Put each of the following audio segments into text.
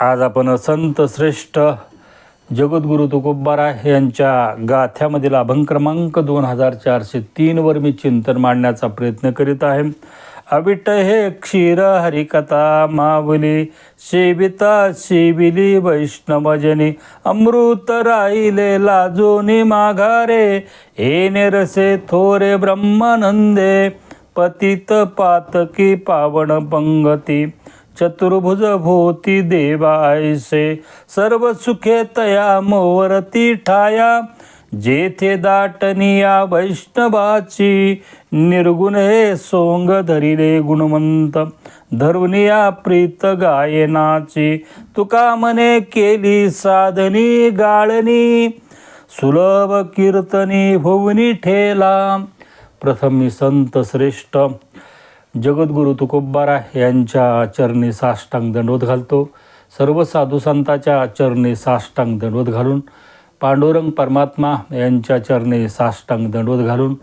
आज आपण संत श्रेष्ठ जगद्गुरु तुकोबारा यांच्या गाथ्यामधील अभंग क्रमांक दोन हजार चारशे तीनवर मी चिंतन मांडण्याचा प्रयत्न करीत आहे. अविट हे क्षीर हरिकथा मावली सेविता सेविली वैष्णवजनी अमृत राहिले लाजोनी माघारे येणे रसे थोरे ब्रह्मानंदे पतित पातकी पावन पंगती. चतुर्भुज भोती देवायसे सर्व सुखे तया मोवरती ठाया जेथे दाटनिया वैष्णवाची निर्गुण हे सोंग धरिले गुणवंत धरुनिया प्रीत गायनाची तुका मने केली साधनी गाळणी सुलभ कीर्तनी भुवनी ठेला प्रथम संत श्रेष्ठ जगद्गुरु तुकोबारा यांच्या चरणी साष्टांग दंडवत घालतो. सर्व साधू संतांच्या चरणी साष्टांग दंडवत घालून पांडुरंग परमात्मा यांच्या चरणी साष्टांग दंडवत घालून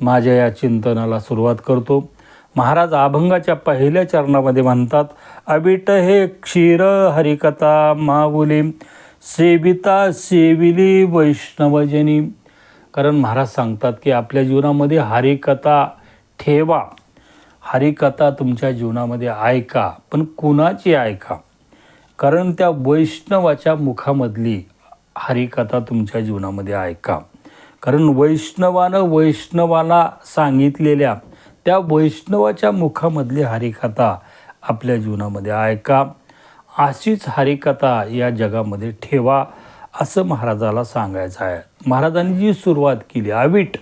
माझ्या या चिंतनाला सुरुवात करतो. महाराज अभंगाच्या पहिल्या चरणामध्ये म्हणतात अबिट हे क्षीर हरिकथा माऊली सेविता सेविली वैष्णवजनी. कारण महाराज सांगतात की आपल्या जीवनामध्ये हरिकथा ठेवा. हरिकथा तुमच्या जीवनामध्ये ऐका पण कुणाची ऐका? कारण त्या वैष्णवाच्या मुखामधली हरिकथा तुमच्या जीवनामध्ये ऐका. कारण वैष्णवानं वैष्णवाला सांगितलेल्या त्या वैष्णवाच्या मुखामधली हरिकथा आपल्या जीवनामध्ये ऐका. अशीच हरिकथा या जगामध्ये ठेवा असं महाराजाला सांगायचं आहे. महाराजांनी जी सुरुवात केली आविट.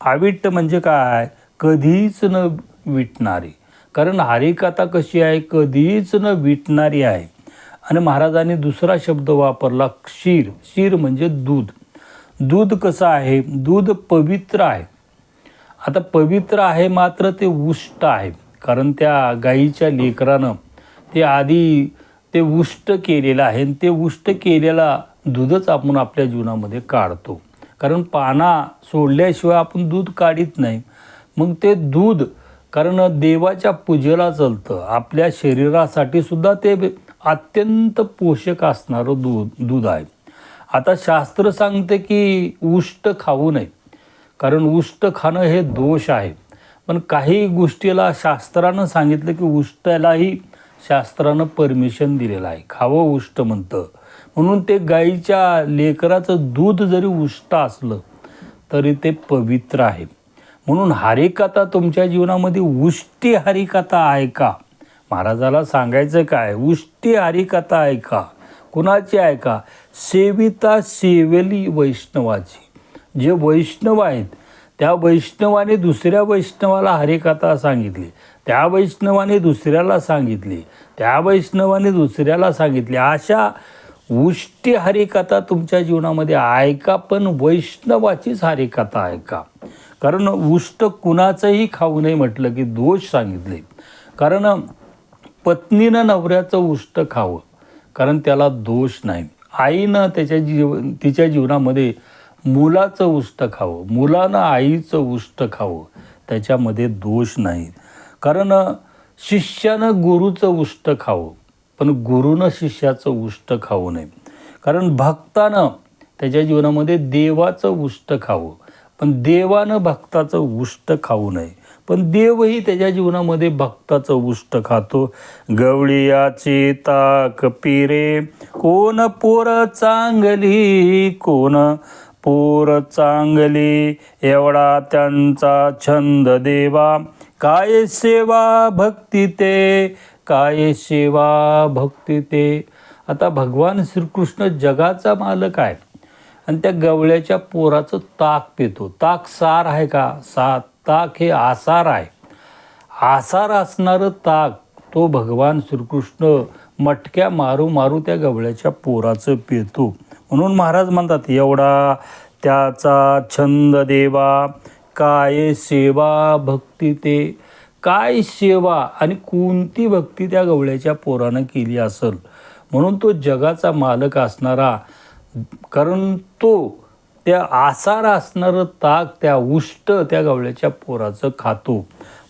आविट म्हणजे काय? कधीच न विटणारी. कारण हरिकथा कशी आहे? कधीच न विटणारी आहे. आणि महाराजांनी दुसरा शब्द वापरला क्षीर. क्षीर म्हणजे दूध. दूध कसं आहे? दूध पवित्र आहे. आता पवित्र आहे मात्र ते उष्ट आहे. कारण त्या गाईच्या लेकरानं ते आधी ते उष्ट केलेलं आहे आणि ते उष्ट केलेला दूधच आपण आपल्या जीवनामध्ये काढतो. कारण पाना सोडल्याशिवाय आपण दूध काढीत नाही. मग ते दूध कारण देवाच्या पूजेला चालतं आपल्या शरीरासाठी सुद्धा ते अत्यंत पोषक असणारं दूध दूध आहे. आता शास्त्र सांगते की उष्ट खाऊ नये. कारण उष्ट खाणं हे दोष आहे. पण काही गोष्टीला शास्त्रानं सांगितलं की उष्टालाही शास्त्रानं परमिशन दिलेलं आहे. खावं उष्ट म्हणतं. म्हणून ते गाईच्या लेकराचं दूध जरी उष्ट असलं तरी ते पवित्र आहे. म्हणून हरिकथा तुमच्या जीवनामध्ये उष्टी हरिकथा ऐका. महाराजाला सांगायचं काय? उष्टी हरिकथा ऐका. कुणाची ऐका? सेविता सेवेली वैष्णवाची. जे वैष्णव आहेत त्या वैष्णवाने दुसऱ्या वैष्णवाला हरिकथा सांगितली. त्या वैष्णवाने दुसऱ्याला सांगितली. त्या वैष्णवाने दुसऱ्याला सांगितली. अशा उष्टी हरिकथा तुमच्या जीवनामध्ये ऐका पण वैष्णवाचीच हरिकथा ऐका. कारण उष्ट कुणाचंही खाऊ नये म्हटलं की दोष सांगितले. कारण पत्नीनं नवऱ्याचं उष्ट खावं कारण त्याला दोष नाही. आईनं त्याच्या जीव तिच्या जीवनामध्ये मुलाचं उष्ट खावं मुलानं आईचं उष्ट खावं त्याच्यामध्ये दोष नाही. कारण शिष्यानं गुरुचं उष्ट खावं पण गुरुनं शिष्याचं उष्ट खाऊ नये. कारण भक्तानं त्याच्या जीवनामध्ये देवाचं उष्ट खावं पण देवानं भक्ताचं उष्ट खाऊ नये. पण देवही त्याच्या जीवनामध्ये भक्ताचं उष्ट खातो. गवळीयाची ताक पिरे कोण पोर चांगली कोण पोर चांगली एवढा त्यांचा छंद देवा. काय सेवा भक्ती ते काय सेवा भक्ती ते. आता भगवान श्रीकृष्ण जगाचा मालक आहे आणि त्या गवळ्याच्या पोराचं ताक पितो. ताक सार आहे का? सा ताक हे आसार आहे. आसार असणारं ताक तो भगवान श्रीकृष्ण मटक्या मारू मारू त्या गवळ्याच्या पोराचं पितो. म्हणून महाराज म्हणतात एवढा त्याचा छंद देवा काय सेवा भक्ती ते? काय सेवा आणि कोणती भक्ती त्या गवळ्याच्या पोरानं केली असेल? म्हणून तो जगाचा मालक असणारा कारण तो त्या आसार असणारं ताक त्या उष्ट त्या गवळ्याच्या पोराचं खातो.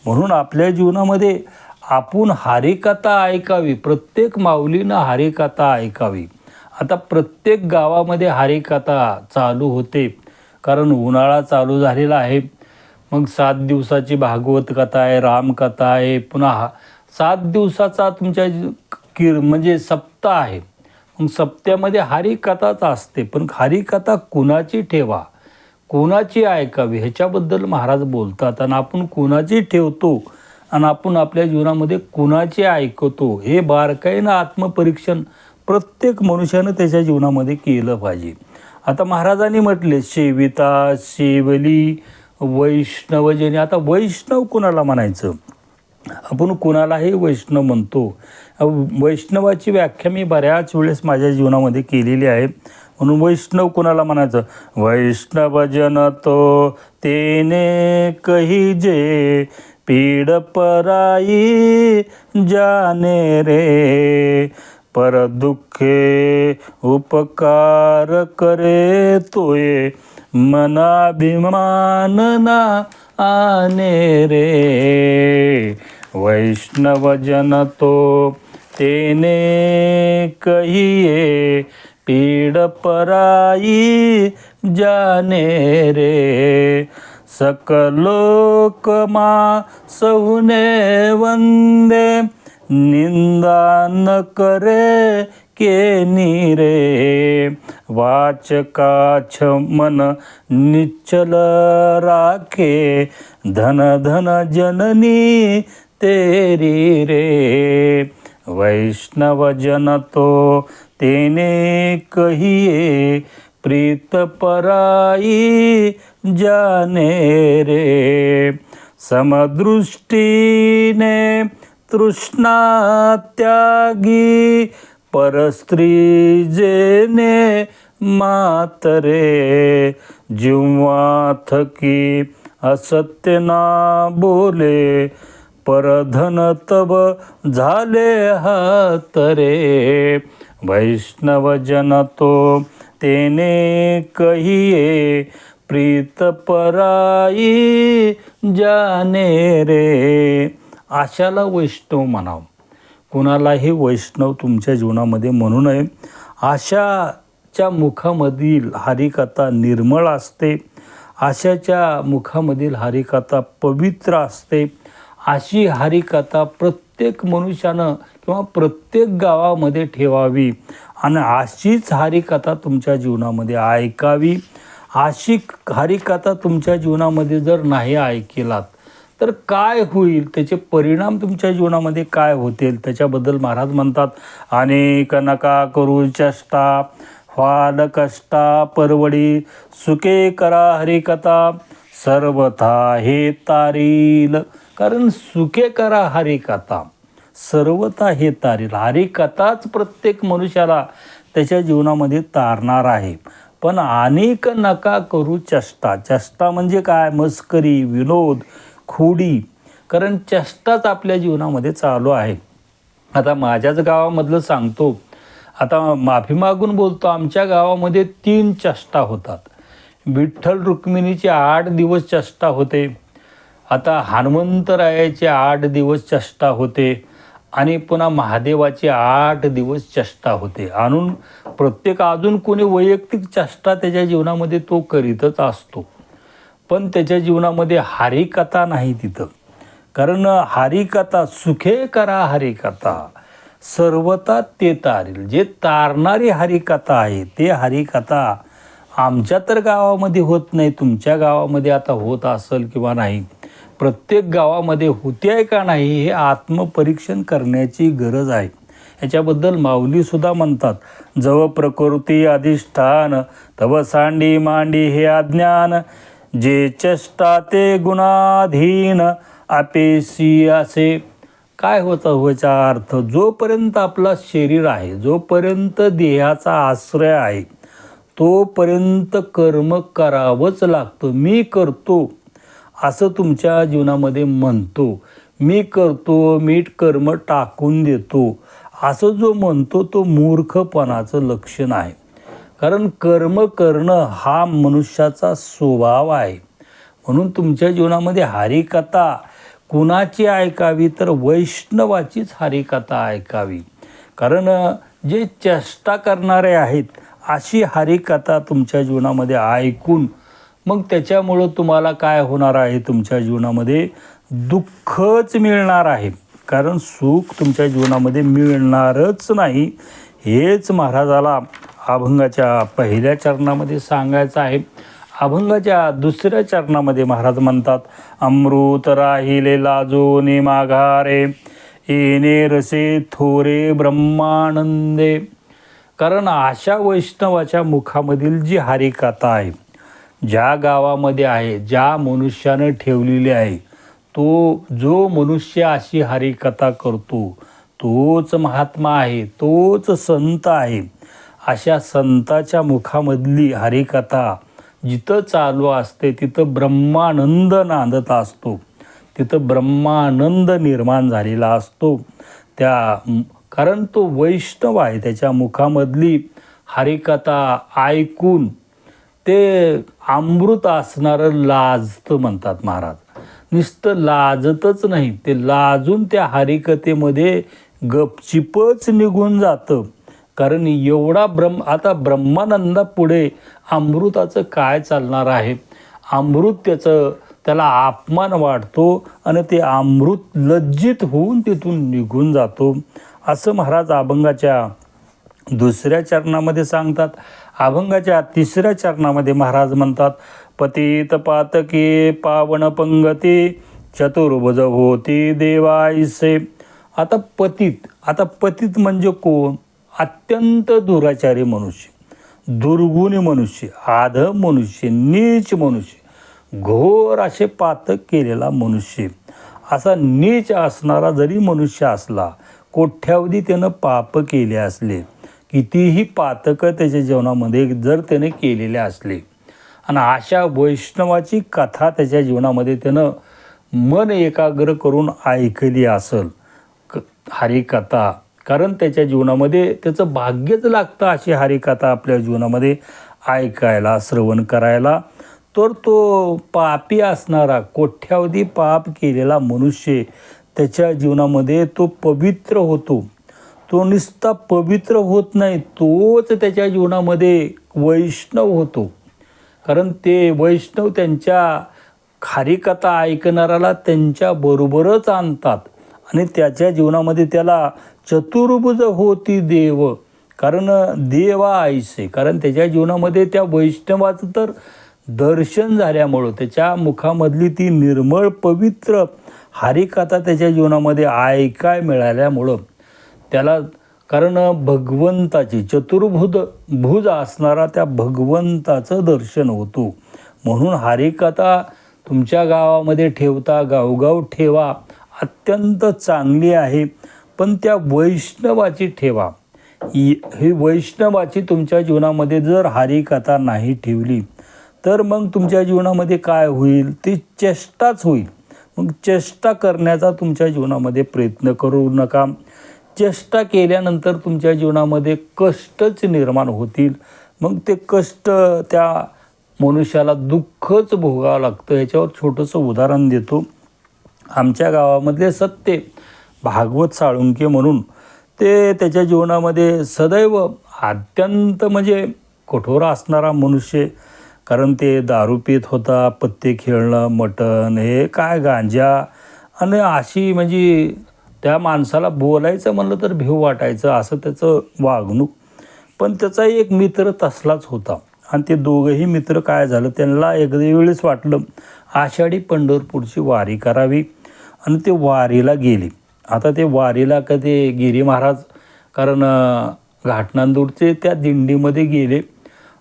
म्हणून आपल्या जीवनामध्ये आपण हरिकथा ऐकावी. प्रत्येक माऊलीनं हरिकथा ऐकावी. आता प्रत्येक गावामध्ये हरिकथा चालू होते. कारण उन्हाळा चालू झालेला आहे. मग सात दिवसाची भागवत कथा आहे रामकथा आहे. पुन्हा हा- सात दिवसाचा तुमच्या किर म्हणजे सप्ताह आहे. मग सप्त्यामध्ये हरिकथाच असते. पण हरिकथा कुणाची ठेवा? कोणाची ऐकावी? ह्याच्याबद्दल महाराज बोलतात. आणि आपण कुणाची ठेवतो? आणि आपण आपल्या जीवनामध्ये कुणाची ऐकतो? हे बारकाईनं आत्मपरीक्षण प्रत्येक मनुष्यानं त्याच्या जीवनामध्ये केलं पाहिजे. आता महाराजांनी म्हटले सेविता सेवली वैष्णवजनी. आता वैष्णव कुणाला म्हणायचं? आपण कुणालाही वैष्णव म्हणतो. वैष्णवाची व्याख्या मी बऱ्याच वेळेस माझ्या जीवनामध्ये केलेली आहे. म्हणून वैष्णव कुणाला म्हणायचं? वैष्णव जन तो तेने कही जे पीड पराई जाने रे. पर दुःखे उपकार करे तोये मनाभिमान ना आने रे. वैष्णव जन तो तेने कहिए पीड पराई जाने रे। सकलोकमा सहुने वंदे निंदा न करे के नीरे वाचकाछ मन निश्चल राखे धन धन जननी तेरी रे। वैष्णव जन तो तेने कहिए प्रीत पराई जाने रे। समदृष्टीने तृष्णा त्यागी परस्त्री जेने मातरे जिव्हा थकी असत्य ना बोले परधन तब झाले हातरे. वैष्णव जन तो तेने कहिये प्रीत पराई जाने रे. आशाला वैष्णव म्हणावं. कुणालाही वैष्णव तुमच्या जीवनामध्ये म्हणू नये. आशाच्या मुखामधील हरिकथा निर्मळ असते. आशाच्या मुखामधील हरिकथा पवित्र असते. अशी हरिकथा प्रत्येक मनुष्यानं किंवा प्रत्येक गावामध्ये ठेवावी आणि अशीच हरिकथा तुमच्या जीवनामध्ये ऐकावी. अशी हरिकथा तुमच्या जीवनामध्ये जर नाही ऐकलात तर काय होईल? त्याचे परिणाम तुमच्या जीवनामध्ये काय होतील? त्याच्याबद्दल महाराज म्हणतात अनेक नका करू चष्टा फाल कष्टा परवडी सुके करा हरिकथा सर्वथा हे तारील. कारण सुखे करा हरिकथा सर्वथा हे तारेल. हरिकथाच प्रत्येक मनुष्याला त्याच्या जीवनामध्ये तारणार आहे. पण अनेक नका करू चष्टा. चष्टा म्हणजे काय? मस्करी विनोद खोडी. कारण चेष्टाच आपल्या जीवनामध्ये चालू आहे. आता माझ्याच गावामधलं सांगतो. आता माफी मागून बोलतो. आमच्या गावामध्ये तीन चष्टा होतात. विठ्ठल रुक्मिणीचे आठ दिवस चष्टा होते. आता हनुमंतरायाचे आठ दिवस चष्टा होते आणि पुन्हा महादेवाचे आठ दिवस चष्टा होते. आणून प्रत्येक अजून कोणी वैयक्तिक चष्टा त्याच्या जीवनामध्ये तो करीतच असतो. पण त्याच्या जीवनामध्ये हरिकथा नाही तिथं. कारण हरिकथा सुखे करा हरिकथा. सर्वता ते तारील. जे तारणारी हरिकथा आहे ते हरिकथा आमच्या तर गावामध्ये होत नाही तुमच्या गावामध्ये आता होत असेल किंवा नाही. प्रत्येक गावामध्ये होते आहे का नाही हे आत्मपरीक्षण करण्याची गरज आहे. याच्याबद्दल माऊलीसुद्धा म्हणतात जव प्रकृती अधिष्ठान तव सांडी मांडी हे अज्ञान जे चष्टा ते गुणाधीन अपेशी असे. काय होतं व्हायचा अर्थ? जोपर्यंत आपला शरीर आहे जोपर्यंत देहाचा आश्रय आहे तोपर्यंत कर्म करावंच लागतं. मी करतो असं तुमच्या जीवनामध्ये म्हणतो. मी करतो मीठ कर्म टाकून देतो. असं जो म्हणतो तो मूर्खपणाचं लक्षण आहे. कारण कर्म करणं हा मनुष्याचा स्वभाव आहे. म्हणून तुमच्या जीवनामध्ये हरिकथा कुणाची ऐकावी तर वैष्णवाचीच हरिकथा ऐकावी. कारण जे चेष्टा करणारे आहेत अशी हरिकथा तुमच्या जीवनामध्ये ऐकून मग त्याच्यामुळं तुम्हाला काय होणार आहे तुमच्या जीवनामध्ये? दुःखच मिळणार आहे. कारण सुख तुमच्या जीवनामध्ये मिळणारच नाही. हेच महाराजाला अभंगाच्या पहिल्या चरणामध्ये सांगायचं आहे. अभंगाच्या दुसऱ्या चरणामध्ये महाराज म्हणतात अमृत राहिले लाजोने माघारे येणे रसे थोरे ब्रह्मानंदे. कारण अशा वैष्णवाच्या मुखामधील जी हरिकथा आहे ज्या गावामध्ये आहे ज्या मनुष्यानं ठेवलेली आहे तो जो मनुष्य अशी हरिकथा करतो तोच महात्मा आहे तोच संत आहे. अशा संताच्या मुखामधली हरिकथा जिथं चालू असते तिथं ब्रह्मानंद नांदत असतो. तिथं ब्रह्मानंद निर्माण झालेला असतो. त्या कारण तो वैष्णव आहे त्याच्या मुखामधली हरिकथा ऐकून ते अमृत असणारं लाजतं म्हणतात महाराज. नुसतं लाजतच नाही. ते लाजून त्या हरिकथेमध्ये गपचिपच निघून जातं. कारण एवढा ब्रह्म आता ब्रह्मानंदा पुढे अमृताचं काय चालणार आहे? अमृत त्याचं त्याला अपमान वाटतो आणि ते अमृत लज्जित होऊन तिथून निघून जातो. असं महाराज अभंगाच्या दुसऱ्या चरणामध्ये सांगतात. अभंगाच्या तिसऱ्या चरणामध्ये महाराज म्हणतात पतित पातके पावन पंगती चतुर्भुज होती देवायसे. आता पतित आता पतित म्हणजे कोण? अत्यंत दुराचारी मनुष्य दुर्गुणी मनुष्य आधम मनुष्य नीच मनुष्य घोर असे पातक केलेला मनुष्य. असा नीच असणारा जरी मनुष्य असला कोठ्यावधी त्यानं पाप केले असले कितीही पातकं त्याच्या जीवनामध्ये जर त्याने केलेले असले आणि अशा वैष्णवाची कथा त्याच्या जीवनामध्ये त्यानं मन एकाग्र करून ऐकली असेल क हरिकथा कारण त्याच्या जीवनामध्ये त्याचं भाग्यच लागतं अशी हरिकथा आपल्या जीवनामध्ये ऐकायला श्रवण करायला. तर तो पापी असणारा कोठ्यावधी पाप केलेला मनुष्य त्याच्या जीवनामध्ये तो पवित्र होतो. तो नुसता पवित्र होत नाही तोच त्याच्या जीवनामध्ये वैष्णव होतो. कारण ते वैष्णव त्यांच्या खारीकथा ऐकणाऱ्याला त्यांच्याबरोबरच आणतात आणि त्याच्या जीवनामध्ये त्याला चतुर्भुज होती देव. कारण देवा आईसे कारण त्याच्या जीवनामध्ये त्या वैष्णवाचं तर दर्शन झाल्यामुळं त्याच्या मुखामधली ती निर्मळ पवित्र हरिकथा त्याच्या जीवनामध्ये ऐकाय मिळाल्यामुळं त्याला कारण भगवंताची चतुर्भुज भुज असणारा त्या भगवंताचं दर्शन होतो. म्हणून हरिकथा तुमच्या गावामध्ये ठेवता गावगाव ठेवा अत्यंत चांगली आहे. पण त्या वैष्णवाची ठेवा. ही ही वैष्णवाची तुमच्या जीवनामध्ये जर हरिकथा नाही ठेवली तर मग तुमच्या जीवनामध्ये काय होईल? ती चेष्टाच होईल. मग चेष्टा करण्याचा तुमच्या जीवनामध्ये प्रयत्न करू नका. चेष्टा केल्यानंतर तुमच्या जीवनामध्ये कष्टच निर्माण होतील. मग ते कष्ट त्या मनुष्याला दुःखच भोगावं लागतं. याच्यावर छोटंसं उदाहरण देतो. आमच्या गावामधले सत्य भागवत साळुंके म्हणून ते त्याच्या जीवनामध्ये सदैव अत्यंत म्हणजे कठोर असणारा मनुष्य. कारण ते दारू पित होता पत्ते खेळणं मटण हे काय गांजा. आणि अशी म्हणजे त्या माणसाला बोलायचं म्हणलं तर भेव वाटायचं असं त्याचं वागणूक. पण त्याचा एक मित्र तसलाच होता. आणि ते दोघंही मित्र काय झालं त्यांना एकदा वेळेस वाटलं आषाढी पंढरपूरची वारी करावी. आणि ते वारीला गेले. आता ते वारीला का ते गिरी महाराज कारण घाटनांदूरचे त्या दिंडीमध्ये गेले.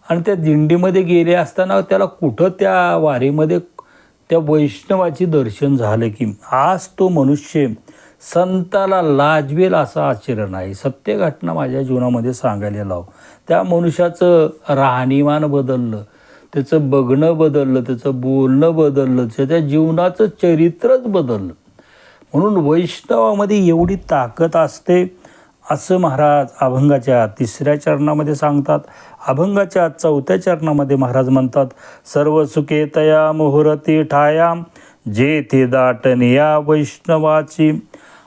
आणि त्या दिंडीमध्ये गेले असताना त्याला कुठं त्या वारीमध्ये त्या वैष्णवाची दर्शन झालं की आज तो मनुष्य संताला लाजवेल असं आश्चर्य नाही सत्य घटना माझ्या जीवनामध्ये सांगायला लाव. त्या मनुष्याचं राहणीमान बदललं त्याचं बघणं बदललं त्याचं बोलणं बदललं त्याच्या जीवनाचं चरित्रच बदललं. म्हणून वैष्णवामध्ये एवढी ताकद असते असं महाराज अभंगाच्या तिसऱ्या चरणामध्ये सांगतात. अभंगाच्या चौथ्या चरणामध्ये महाराज म्हणतात सर्व सुखे तया मुहुरती ठाया जेथे दाटन या वैष्णवाची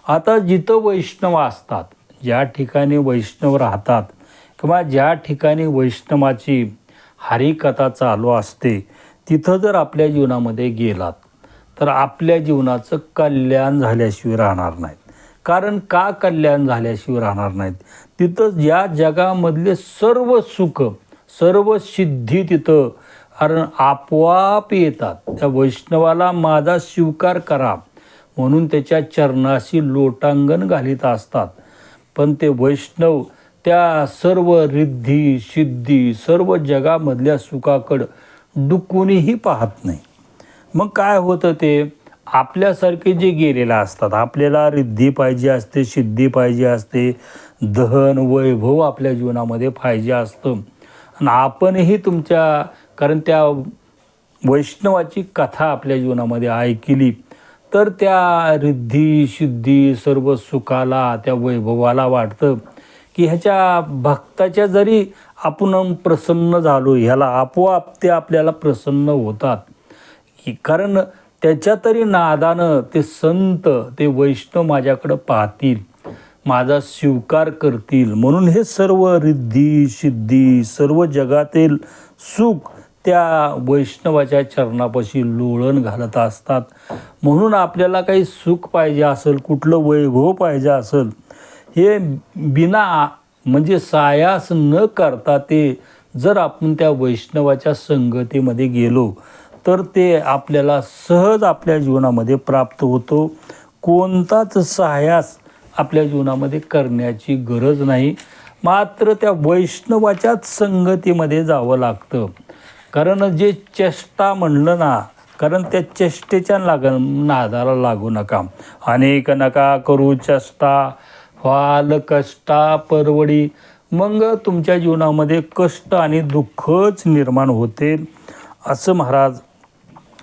आता जिथं वैष्णव असतात ज्या ठिकाणी वैष्णव राहतात किंवा ज्या ठिकाणी वैष्णवाची हरिकथा चालू असते तिथं जर आपल्या जीवनामध्ये गेलात तर आपल्या जीवनाचं कल्याण झाल्याशिवाय राहणार नाहीत. कारण का कल्याण झाल्याशिवाय राहणार नाहीत? तिथं या जगामधले सर्व सुख सर्व सिद्धी तिथं कारण आपोआप येतात. त्या वैष्णवाला माझा स्वीकार करा. म्हणून त्याच्या चरणाशी लोटांगण घालीत असतात. पण ते वैष्णव त्या सर्व रिद्धी सिद्धी सर्व जगामधल्या सुखाकडं डुकूनही पाहत नाही. मग काय होतं ते? आपल्यासारखे जे गेलेले असतात आपल्याला रिद्धी पाहिजे असते सिद्धी पाहिजे असते दहन वैभव आपल्या जीवनामध्ये पाहिजे असतं. आणि आपणही तुमच्या कारण त्या वैष्णवाची कथा आपल्या जीवनामध्ये ऐकली तर त्या रिद्धी सिद्धी सर्व सुखाला त्या वैभवाला वाटतं की ह्याच्या भक्ताच्या जरी आपण प्रसन्न झालो ह्याला आपोआप ते आपल्याला प्रसन्न होतात. कारण त्याच्या तरी नादानं ते संत ते वैष्णव माझ्याकडं पाहतील माझा स्वीकार करतील. म्हणून हे सर्व रिद्धी सिद्धी सर्व जगातील सुख त्या वैष्णवाच्या चरणापाशी लोळण घालत असतात. म्हणून आपल्याला काही सुख पाहिजे असेल कुठलं वैभव पाहिजे असेल हे बिना म्हणजे सायास न करता ते जर आपण त्या वैष्णवाच्या संगतीमध्ये गेलो तर ते आपल्याला सहज आपल्या जीवनामध्ये प्राप्त होतो. कोणताच सायास आपल्या जीवनामध्ये करण्याची गरज नाही. मात्र त्या वैष्णवाच्याच संगतीमध्ये जावं लागतं. कारण जे चेष्टा म्हणलं ना कारण त्या चेष्टेच्या लाग नादाला लागू नका. अनेक नका करू चेष्टा व्हाल कष्टा परवडी. मग तुमच्या जीवनामध्ये कष्ट आणि दुःखच निर्माण होते असं महाराज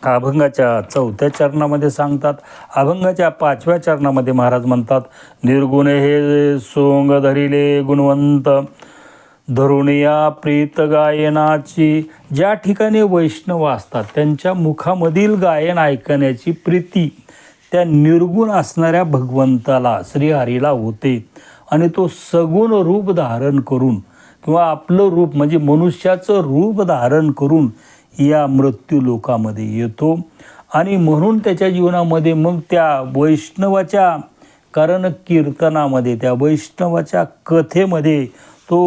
अभंगाच्या चौथ्या चरणामध्ये सांगतात. अभंगाच्या पाचव्या चरणामध्ये महाराज म्हणतात निर्गुण हे सोंग धरिले गुणवंत धरुणिया प्रीत गायनाची ज्या ठिकाणी वैष्णव असतात त्यांच्या मुखामधील गायन ऐकण्याची प्रीती त्या निर्गुण असणाऱ्या भगवंताला श्रीहरीला होते. आणि तो सगुण रूप धारण करून किंवा आपलं रूप म्हणजे मनुष्याचं रूप धारण करून या मृत्यू लोकामध्ये येतो. आणि म्हणून त्याच्या जीवनामध्ये मग त्या वैष्णवाच्या कारण कीर्तनामध्ये त्या वैष्णवाच्या कथेमध्ये तो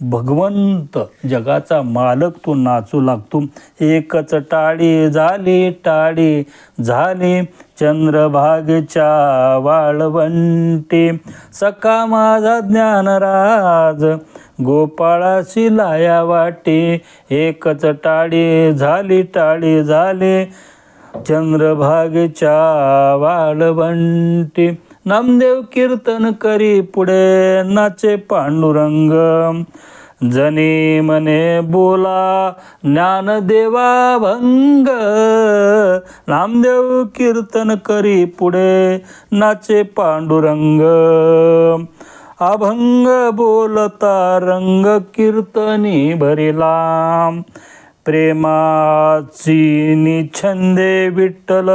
भगवंत. जगाचा मालक तो नाचू लागतो. एकच टाळी झाली टाळी झाली. चंद्रभागेच्या वाळवंटे. सका माझा ज्ञानराज गोपाळाशी लाया वाटे. एकच टाळी झाली टाळी झाले. चंद्रभागेच्या वाळवंटे. नामदेव कीर्तन करी पुढे नाचे पांडुरंग. जनी मने बोला ज्ञानदेवा भंग. नामदेव कीर्तन करी पुढे नाचे पांडुरंग. अभंग बोलता रंग कीर्तनी भरिला. प्रेमाची निछंदे विठ्ठल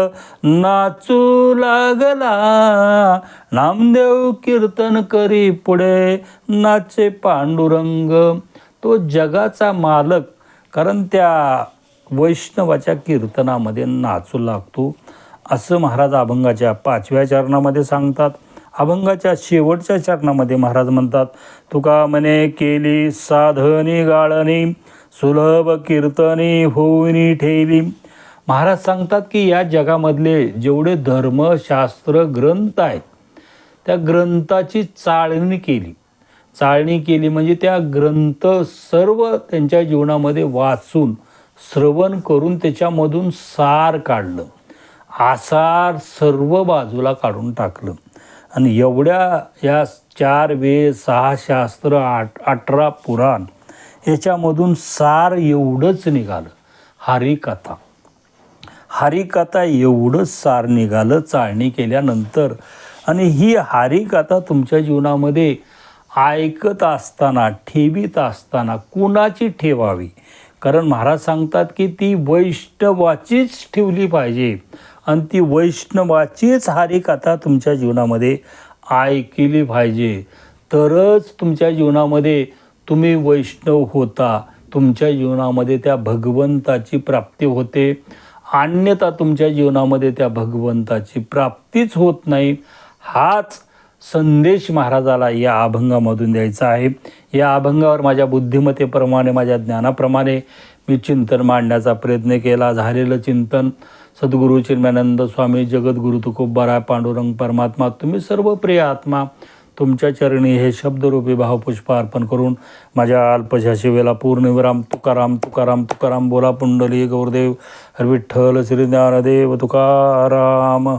नाचू लागला. नामदेव कीर्तन करी पुढे नाचे पांडुरंग. तो जगाचा मालक कारण त्या वैष्णवाच्या कीर्तनामध्ये नाचू लागतो. असं महाराज अभंगाच्या पाचव्या चरणामध्ये सांगतात. अभंगाच्या शेवटच्या चरणामध्ये महाराज म्हणतात तुका म्हणे केली साधनी गाळणी सुलभ कीर्तने होऊनी ठेवी. महाराज सांगतात की या जगामधले जेवढे धर्मशास्त्र ग्रंथ आहेत त्या ग्रंथाची चाळणी केली. चाळणी केली म्हणजे त्या ग्रंथ सर्व त्यांच्या जीवनामध्ये वाचून श्रवण करून त्याच्यामधून सार काढलं. आसार सर्व बाजूला काढून टाकलं. आणि एवढ्या या चार वेद सहा शास्त्र आठ अठरा पुराण याच्यामधून सार एवढंच निघालं. हरिकथा हरिकथा एवढंच सार निघालं चाळणी केल्यानंतर. आणि ही हरिकथा तुमच्या जीवनामध्ये ऐकत असताना ठेवीत असताना कुणाची ठेवावी? कारण महाराज सांगतात की ती वैष्णवाचीच ठेवली पाहिजे. आणि ती वैष्णवाचीच हरिकथा तुमच्या जीवनामध्ये ऐकली पाहिजे. तरच तुमच्या जीवनामध्ये तुम्ही वैष्णव होता. तुमच्या जीवनामध्ये त्या भगवंताची प्राप्ती होते. अन्यथा तुमच्या जीवनामध्ये त्या भगवंताची प्राप्तीच होत नाही. हाच संदेश महाराजाला या अभंगामधून द्यायचा आहे. या अभंगावर माझ्या बुद्धिमत्तेप्रमाणे माझ्या ज्ञानाप्रमाणे मी चिंतन मांडण्याचा प्रयत्न केला. झालेलं चिंतन सद्गुरू चिन्मयानंद स्वामी जगद्गुरु तुकोबाराय पांडुरंग परमात्मा तुम्ही सर्व प्रिय आत्मा तुमच्या चरणी हे शब्दरूपी भावपुष्प अर्पण करून माझ्या अल्पशा शिवेला पूर्णविराम तुकाराम तुकाराम तुकाराम बोला पुंडली गौरदेव हर विठ्ठल श्रीज्ञानदेव तुकाराम.